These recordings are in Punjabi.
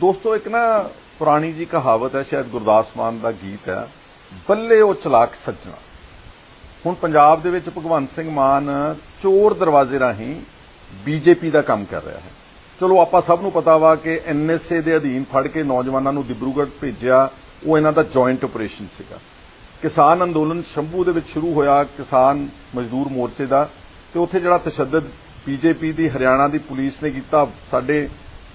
ਦੋਸਤੋ, ਇੱਕ ਨਾ ਪੁਰਾਣੀ ਜੀ ਕਹਾਵਤ ਹੈ, ਸ਼ਾਇਦ ਗੁਰਦਾਸ ਮਾਨ ਦਾ ਗੀਤ ਹੈ, ਬੱਲੇ ਉਹ ਚਲਾਕ ਸੱਜਣਾ। ਹੁਣ ਪੰਜਾਬ ਦੇ ਵਿੱਚ ਭਗਵੰਤ ਸਿੰਘ ਮਾਨ ਚੋਰ ਦਰਵਾਜ਼ੇ ਰਾਹੀਂ ਬੀਜੇਪੀ ਦਾ ਕੰਮ ਕਰ ਰਿਹਾ ਹੈ। ਚਲੋ, ਆਪਾਂ ਸਭ ਨੂੰ ਪਤਾ ਵਾ ਕਿ ਐਨਐਸਏ ਦੇ ਅਧੀਨ ਫੜ ਕੇ ਨੌਜਵਾਨਾਂ ਨੂੰ ਦਿਬਰੂਗੜ੍ਹ ਭੇਜਿਆ, ਉਹ ਇਹਨਾਂ ਦਾ ਜੁਆਇੰਟ ਆਪਰੇਸ਼ਨ ਸੀਗਾ। ਕਿਸਾਨ ਅੰਦੋਲਨ ਸ਼ੰਭੂ ਦੇ ਵਿੱਚ ਸ਼ੁਰੂ ਹੋਇਆ, ਕਿਸਾਨ ਮਜ਼ਦੂਰ ਮੋਰਚੇ ਦਾ, ਤੇ ਉੱਥੇ ਜਿਹੜਾ ਤਸ਼ੱਦਦ ਬੀਜੇਪੀ ਦੀ, ਹਰਿਆਣਾ ਦੀ ਪੁਲਿਸ ਨੇ ਕੀਤਾ, ਸਾਡੇ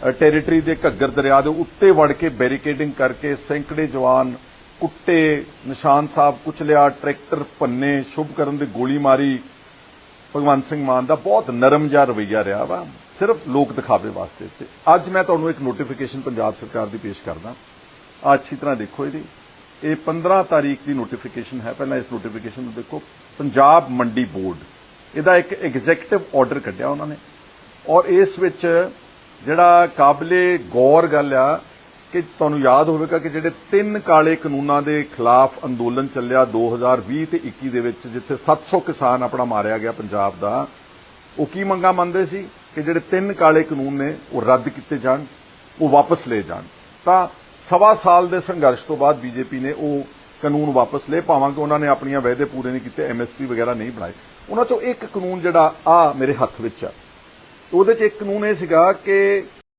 ਟੈਰੀਟਰੀ ਦੇ ਘੱਗਰ ਦਰਿਆ ਦੇ ਉੱਤੇ ਵੜ ਕੇ ਬੈਰੀਕੇਡਿੰਗ ਕਰਕੇ ਸੈਂਕੜੇ ਜਵਾਨ, ਕੁੱਟੇ, ਨਿਸ਼ਾਨ ਸਾਹਿਬ ਕੁਚਲਿਆ, ਟਰੈਕਟਰ ਪੰਨੇ ਭੰਨੇ ਸ਼ੁਭਕਰਨ ਦੇ ਗੋਲੀ ਮਾਰੀ। ਭਗਵੰਤ ਸਿੰਘ ਮਾਨ ਦਾ ਬਹੁਤ ਨਰਮ ਜਿਹਾ ਰਵਈਆ ਰਿਹਾ ਵਾ, ਸਿਰਫ ਲੋਕ ਦਿਖਾਵੇ ਵਾਸਤੇ ਤੇ। ਅੱਜ ਮੈਂ ਤੁਹਾਨੂੰ ਇੱਕ ਨੋਟੀਫਿਕੇਸ਼ਨ ਪੰਜਾਬ ਸਰਕਾਰ ਦੀ ਪੇਸ਼ ਕਰਦਾ। ਆ ਅੱਛੀ ਤਰ੍ਹਾਂ ਦੇਖੋ ਇਹਦੀ। ਇਹ 15 ਤਾਰੀਖ ਦੀ ਨੋਟੀਫਿਕੇਸ਼ਨ ਹੈ, ਪਹਿਲਾਂ ਇਸ ਨੋਟੀਫਿਕੇਸ਼ਨ ਨੂੰ ਦੇਖੋ। ਪੰਜਾਬ ਮੰਡੀ ਬੋਰਡ। ਇਹਦਾ ਇੱਕ ਐਗਜ਼ੈਕਟਿਵ ਆਰਡਰ ਕੱਢਿਆ ਉਹਨਾਂ ਨੇ। ਔਰ ਇਸ ਵਿੱਚ ਜਿਹੜਾ ਕਾਬਲੇ ਗੌਰ ਗੱਲ ਆ ਕਿ ਤੁਹਾਨੂੰ ਯਾਦ ਹੋਵੇਗਾ ਕਿ ਜਿਹੜੇ ਤਿੰਨ ਕਾਲੇ ਕਾਨੂੰਨਾਂ ਦੇ ਖਿਲਾਫ ਅੰਦੋਲਨ ਚੱਲਿਆ 2020 ਤੇ 21 ਦੇ ਵਿੱਚ, ਜਿੱਥੇ 700 ਕਿਸਾਨ ਆਪਣਾ ਮਾਰਿਆ ਗਿਆ ਪੰਜਾਬ ਦਾ, ਉਹ ਕੀ ਮੰਗਾ ਮੰਨਦੇ ਸੀ? ਕਿ ਜਿਹੜੇ ਤਿੰਨ ਕਾਲੇ ਕਾਨੂੰਨ ਨੇ, ਉਹ ਰੱਦ ਕੀਤੇ ਜਾਣ, ਉਹ ਵਾਪਸ ਲਏ ਜਾਣ। ਤਾਂ ਸਵਾ ਸਾਲ ਦੇ ਸੰਘਰਸ਼ ਤੋਂ ਬਾਅਦ ਬੀਜੇਪੀ ਨੇ ਉਹ ਕਾਨੂੰਨ ਵਾਪਸ ਲਏ। ਭਾਵਾਂ ਕਿ ਉਹਨਾਂ ਨੇ ਆਪਣੀਆਂ ਵਾਅਦੇ ਪੂਰੇ ਨਹੀਂ ਕੀਤੇ ਐਮਐਸਪੀ ਵਗੈਰਾ ਨਹੀਂ ਬਣਾਏ। ਉਹਨਾਂ ਚੋਂ ਇੱਕ ਕਾਨੂੰਨ ਜਿਹੜਾ ਆ ਮੇਰੇ ਹੱਥ ਵਿੱਚ ਆ। ਉਹਦੇ ਚ ਇੱਕ ਕਾਨੂੰਨ ਇਹ ਸੀਗਾ ਕਿ